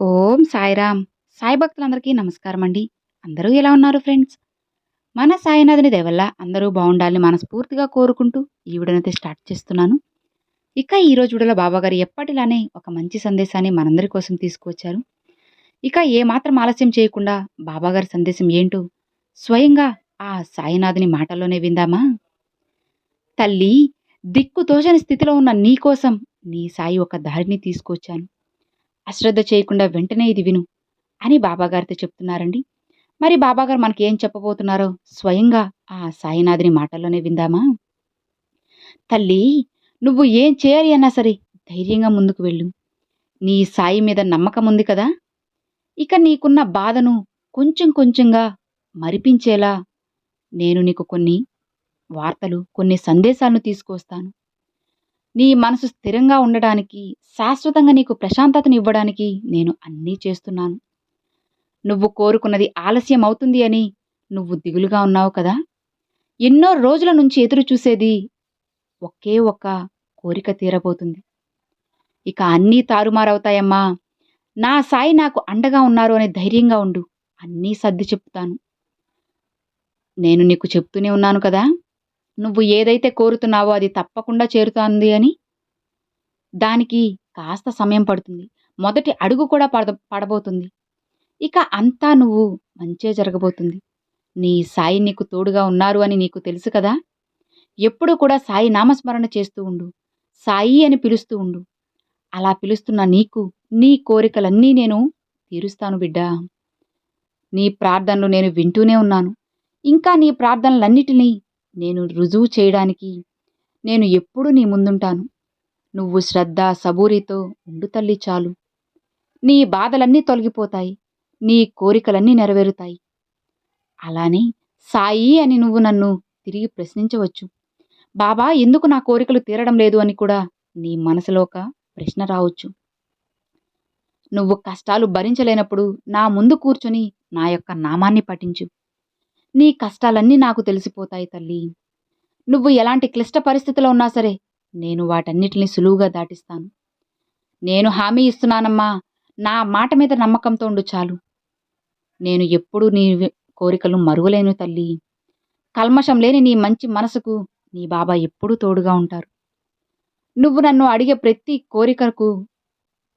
ఓం సాయిరామ్. సాయి భక్తులందరికీ నమస్కారం అండి అందరూ ఎలా ఉన్నారు ఫ్రెండ్స్? మన సాయినాథుని దేవల్ల అందరూ బాగుండాలని మనస్ఫూర్తిగా కోరుకుంటూ ఈ వీడియోనైతే స్టార్ట్ చేస్తున్నాను. ఇక ఈ రోజు వీడియోలో బాబాగారు ఎప్పటిలానే ఒక మంచి సందేశాన్ని మనందరి కోసం తీసుకువచ్చారు. ఇక ఏమాత్రం ఆలస్యం చేయకుండా బాబాగారి సందేశం ఏంటో స్వయంగా ఆ సాయినాథుని మాటల్లోనే విందామా? తల్లి దిక్కు తోచని స్థితిలో ఉన్న నీ కోసం నీ సాయి ఒక దారిని తీసుకొచ్చాను అశ్రద్ధ చేయకుండా వెంటనే ఇది విను అని బాబాగారితో చెప్తున్నారండి. మరి బాబాగారు మనకి ఏం చెప్పబోతున్నారో స్వయంగా ఆ సాయినాథుని మాటల్లోనే విందామా? తల్లి నువ్వు ఏం చేయాలి అన్నా సరే ధైర్యంగా ముందుకు వెళ్ళు. నీ సాయి మీద నమ్మకం ఉంది కదా. ఇక నీకున్న బాధను కొంచెం కొంచెంగా మరిపించేలా నేను నీకు కొన్ని వార్తలు కొన్ని సందేశాలను తీసుకొస్తాను నీ మనసు స్థిరంగా ఉండడానికి శాశ్వతంగా నీకు ప్రశాంతతను ఇవ్వడానికి నేను అన్నీ చేస్తున్నాను. నువ్వు కోరుకున్నది ఆలస్యం అవుతుంది అని నువ్వు దిగులుగా ఉన్నావు కదా? ఎన్నో రోజుల నుంచి ఎదురు చూసేది ఒకే ఒక్క కోరిక తీరబోతుంది. ఇక అన్నీ తారుమారవుతాయమ్మా. నా సాయి నాకు అండగా ఉన్నారు అనే ధైర్యంగా ఉండు. అన్నీ సర్ది చెప్తాను. నేను నీకు చెప్తూనే ఉన్నాను కదా? నువ్వు ఏదైతే కోరుతున్నావో అది తప్పకుండా చేరుతుంది అని? దానికి కాస్త సమయం పడుతుంది. మొదటి అడుగు కూడా పడ పడబోతుంది. ఇక అంతా నువ్వు మంచే జరగబోతుంది. నీ సాయి నీకు తోడుగా ఉన్నారు అని నీకు తెలుసు కదా? ఎప్పుడూ కూడా సాయి నామస్మరణ చేస్తూ ఉండు. సాయి అని పిలుస్తూ ఉండు. అలా పిలుస్తున్న నీకు నీ కోరికలన్నీ నేను తీరుస్తాను బిడ్డా. నీ ప్రార్థనలు నేను వింటూనే ఉన్నాను. ఇంకా నీ ప్రార్థనలన్నిటినీ నేను రుజువు చేయడానికి నేను ఎప్పుడూ నీ ముందుంటాను. నువ్వు శ్రద్ధ సబూరితో ఉండు తల్లి చాలు. నీ బాధలన్నీ తొలగిపోతాయి. నీ కోరికలన్నీ నెరవేరుతాయి. అలానే సాయి అని నువ్వు నన్ను తిరిగి ప్రశ్నించవచ్చు. బాబా ఎందుకు నా కోరికలు తీరడం లేదు అని కూడా నీ మనసులో ఒక ప్రశ్న రావచ్చు. నువ్వు కష్టాలు భరించలేనప్పుడు నా ముందు కూర్చొని నా యొక్క నామాన్ని పఠించు. నీ కష్టాలన్నీ నాకు తెలిసిపోతాయి తల్లి. నువ్వు ఎలాంటి క్లిష్ట పరిస్థితిలో ఉన్నా సరే నేను వాటన్నిటిని సులువుగా దాటిస్తాను. నేను హామీ ఇస్తున్నానమ్మా. నా మాట మీద నమ్మకంతో ఉండు చాలు. నేను ఎప్పుడూ నీ కోరికలు మరువలేను తల్లి. కల్మషం లేని నీ మంచి మనసుకు నీ బాబా ఎప్పుడూ తోడుగా ఉంటారు. నువ్వు నన్ను అడిగే ప్రతి కోరికకు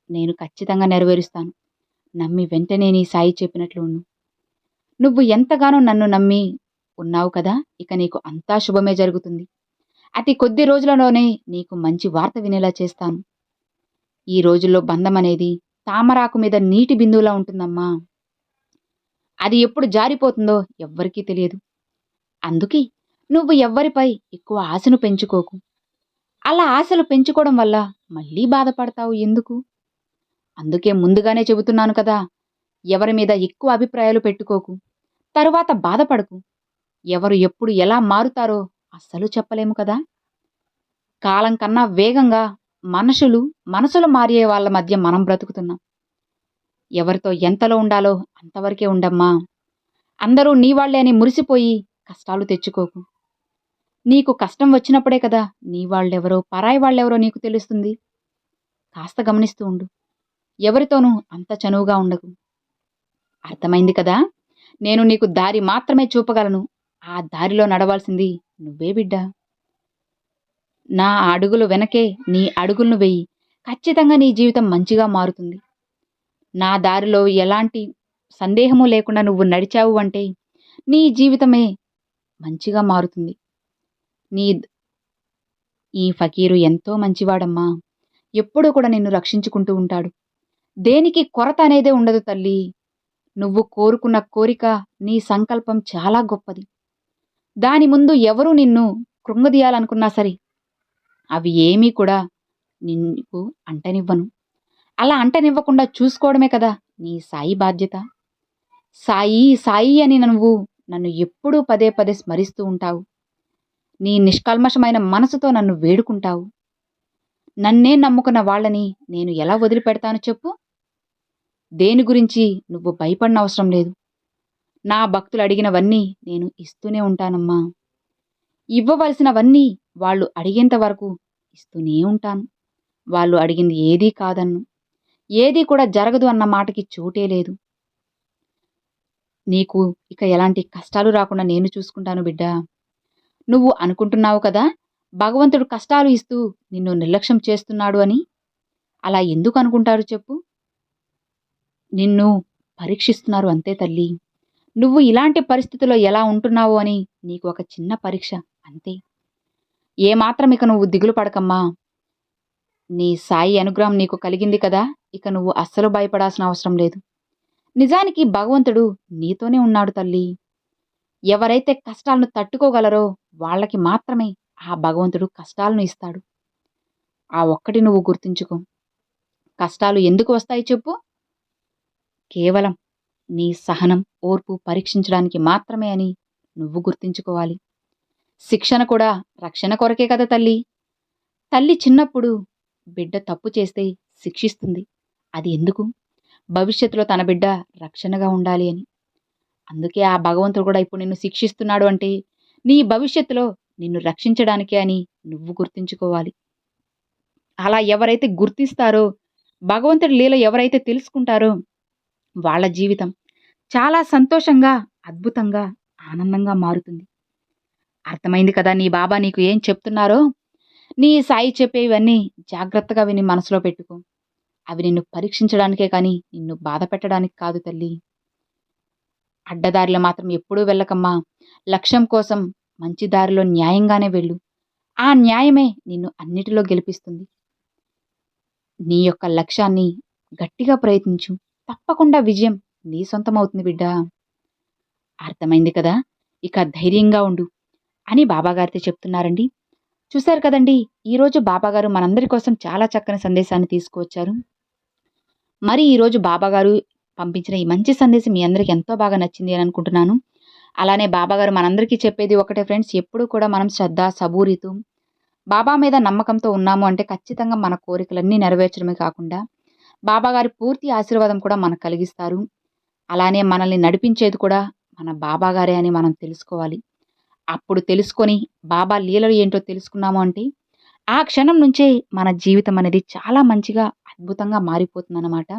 నేను ఖచ్చితంగా నెరవేరుస్తాను. నమ్మి వెంటనే నీ సాయి చెప్పినట్లు నువ్వు ఎంతగానో నన్ను నమ్మి ఉన్నావు కదా ఇక నీకు అంతా శుభమే జరుగుతుంది. అతి కొద్ది రోజులలోనే నీకు మంచి వార్త వినేలా చేస్తాను. ఈ రోజుల్లో బంధం అనేది తామరాకు మీద నీటి బిందువులా ఉంటుందమ్మా. అది ఎప్పుడు జారిపోతుందో ఎవ్వరికీ తెలియదు. అందుకే నువ్వు ఎవ్వరిపై ఎక్కువ ఆశను పెంచుకోకు. అలా ఆశలు పెంచుకోవడం వల్ల మళ్ళీ బాధపడతావు ఎందుకు? అందుకే ముందుగానే చెబుతున్నాను కదా ఎవరి మీద ఎక్కువ అభిప్రాయాలు పెట్టుకోకు. తరువాత బాధపడకు. ఎవరు ఎప్పుడు ఎలా మారుతారో అస్సలు చెప్పలేము కదా. కాలం కన్నా వేగంగా మనుషులు మనసులు మారే వాళ్ళ మధ్య మనం బ్రతుకుతున్నాం. ఎవరితో ఎంతలో ఉండాలో అంతవరకే ఉండమ్మా. అందరూ నీ వాళ్ళే అని మురిసిపోయి కష్టాలు తెచ్చుకోకు. నీకు కష్టం వచ్చినప్పుడే కదా నీ వాళ్ళెవరో పరాయి వాళ్ళెవరో నీకు తెలుస్తుంది. కాస్త గమనిస్తూ ఉండు. ఎవరితోనూ అంత చనువుగా ఉండకు. అర్థమైంది కదా? నేను నీకు దారి మాత్రమే చూపగలను. ఆ దారిలో నడవాల్సింది నువ్వే బిడ్డా. నా అడుగులు వెనకే నీ అడుగులను వెయ్యి ఖచ్చితంగా నీ జీవితం మంచిగా మారుతుంది. నా దారిలో ఎలాంటి సందేహము లేకుండా నువ్వు నడిచావు అంటే నీ జీవితమే మంచిగా మారుతుంది. నీ ఈ ఫకీరు ఎంతో మంచివాడమ్మా. ఎప్పుడూ కూడా నిన్ను రక్షించుకుంటూ ఉంటాడు. దేనికి కొరత అనేదే ఉండదు తల్లి. నువ్వు కోరుకున్న కోరిక నీ సంకల్పం చాలా గొప్పది. దాని ముందు ఎవరు నిన్ను కృంగదీయాలనుకున్నా సరే అవి ఏమీ కూడా నిన్ను అంటనివ్వను. అలా అంటనివ్వకుండా చూసుకోవడమే కదా నీ సాయి బాధ్యత. సాయి సాయి అని నువ్వు నన్ను ఎప్పుడూ పదే పదే స్మరిస్తూ ఉంటావు. నీ నిష్కల్మషమైన మనసుతో నన్ను వేడుకుంటావు. నన్నే నమ్ముకున్న వాళ్ళని నేను ఎలా వదిలిపెడతాను చెప్పు? దేని గురించి నువ్వు భయపడిన అవసరం లేదు. నా భక్తులు అడిగినవన్నీ నేను ఇస్తూనే ఉంటానమ్మా. ఇవ్వవలసినవన్నీ వాళ్ళు అడిగేంత వరకు ఇస్తూనే ఉంటాను. వాళ్ళు అడిగింది ఏదీ కాదన్ను. ఏదీ కూడా జరగదు అన్న మాటకి చోటే లేదు. నీకు ఇక ఎలాంటి కష్టాలు రాకుండా నేను చూసుకుంటాను బిడ్డ. నువ్వు అనుకుంటున్నావు కదా భగవంతుడు కష్టాలు ఇస్తూ నిన్ను నిర్లక్ష్యం చేస్తున్నాడు అని. అలా ఎందుకు అనుకుంటారు చెప్పు. నిన్ను పరీక్షిస్తున్నారు అంతే తల్లి. నువ్వు ఇలాంటి పరిస్థితుల్లో ఎలా ఉంటున్నావు అని నీకు ఒక చిన్న పరీక్ష అంతే. ఏమాత్రం ఇక నువ్వు దిగులు పడకమ్మా. నీ సాయి అనుగ్రహం నీకు కలిగింది కదా ఇక నువ్వు అస్సలు భయపడాల్సిన అవసరం లేదు. నిజానికి భగవంతుడు నీతోనే ఉన్నాడు తల్లి. ఎవరైతే కష్టాలను తట్టుకోగలరో వాళ్ళకి మాత్రమే ఆ భగవంతుడు కష్టాలను ఇస్తాడు. ఆ ఒక్కటి నువ్వు గుర్తుంచుకో. కష్టాలు ఎందుకు వస్తాయి చెప్పు? కేవలం నీ సహనం ఓర్పు పరీక్షించడానికి మాత్రమే అని నువ్వు గుర్తుంచుకోవాలి. శిక్షణ కూడా రక్షణ కొరకే కదా తల్లి. తల్లి చిన్నప్పుడు బిడ్డ తప్పు చేస్తే శిక్షిస్తుంది. అది ఎందుకు? భవిష్యత్తులో తన బిడ్డ రక్షణగా ఉండాలి అని. అందుకే ఆ భగవంతుడు కూడా ఇప్పుడు నిన్ను శిక్షిస్తున్నాడు అంటే నీ భవిష్యత్తులో నిన్ను రక్షించడానికే అని నువ్వు గుర్తుంచుకోవాలి. అలా ఎవరైతే గుర్తిస్తారో భగవంతుడి లీల ఎవరైతే తెలుసుకుంటారో వాళ్ళ జీవితం చాలా సంతోషంగా అద్భుతంగా ఆనందంగా మారుతుంది. అర్థమైంది కదా నీ బాబా నీకు ఏం చెప్తున్నారో? నీ సాయి చెప్పేవన్నీ జాగ్రత్తగా విని మనసులో పెట్టుకో. అవి నిన్ను పరీక్షించడానికే కానీ నిన్ను బాధ పెట్టడానికి కాదు తల్లి. అడ్డదారిలో మాత్రం ఎప్పుడూ వెళ్ళకమ్మా. లక్ష్యం కోసం మంచి దారిలో న్యాయంగానే వెళ్ళు. ఆ న్యాయమే నిన్ను అన్నిటిలో గెలిపిస్తుంది. నీ యొక్క లక్ష్యాన్ని గట్టిగా ప్రయత్నించు. తప్పకుండా విజయం నీ సొంతమవుతుంది బిడ్డా. అర్థమైంది కదా? ఇక ధైర్యంగా ఉండు అని బాబాగారితో చెప్తున్నారండి. చూశారు కదండి ఈరోజు బాబాగారు మనందరి కోసం చాలా చక్కని సందేశాన్ని తీసుకువచ్చారు. మరి ఈరోజు బాబాగారు పంపించిన ఈ మంచి సందేశం మీ అందరికీ ఎంతో బాగా నచ్చింది అని అనుకుంటున్నాను. అలానే బాబాగారు మనందరికీ చెప్పేది ఒకటే ఫ్రెండ్స్ ఎప్పుడు కూడా మనం శ్రద్ధ సబూరితో బాబా మీద నమ్మకంతో ఉన్నాము అంటే ఖచ్చితంగా మన కోరికలన్నీ నెరవేర్చడమే కాకుండా బాబాగారి పూర్తి ఆశీర్వాదం కూడా మనకు కలిగిస్తారు. అలానే మనల్ని నడిపించేది కూడా మన బాబాగారే అని మనం తెలుసుకోవాలి. అప్పుడు తెలుసుకొని బాబా లీలలు ఏంటో తెలుసుకున్నాము అంటే ఆ క్షణం నుంచే మన జీవితం అనేది చాలా మంచిగా అద్భుతంగా మారిపోతుందన్నమాట.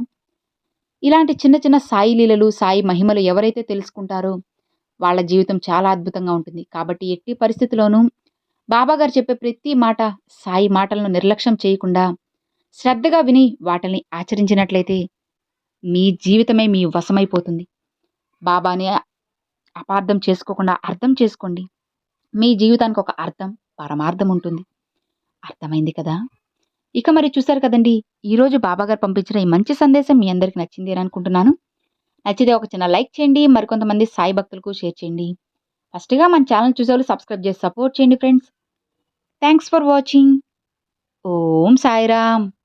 ఇలాంటి చిన్న చిన్న సాయి లీలలు సాయి మహిమలు ఎవరైతే తెలుసుకుంటారో వాళ్ళ జీవితం చాలా అద్భుతంగా ఉంటుంది. కాబట్టి ఎట్టి పరిస్థితిలోనూ బాబాగారు చెప్పే ప్రతి మాట సాయి మాటలను నిర్లక్ష్యం చేయకుండా శ్రద్ధగా విని వాటిని ఆచరించినట్లయితే మీ జీవితమే మీ వశమైపోతుంది. బాబాని అపార్థం చేసుకోకుండా అర్థం చేసుకోండి. మీ జీవితానికి ఒక అర్థం పరమార్థం ఉంటుంది. అర్థమైంది కదా? ఇక మరి చూశారు కదండి ఈరోజు బాబాగారు పంపించిన ఈ మంచి సందేశం మీ అందరికి నచ్చింది అని అనుకుంటున్నాను. నచ్చితే ఒక చిన్న లైక్ చేయండి మరికొంతమంది సాయి భక్తులకు షేర్ చేయండి. ఫస్ట్గా మన ఛానల్ చూసేవాళ్ళు సబ్స్క్రైబ్ చేసి సపోర్ట్ చేయండి friends. Thanks for watching. Om Sairam.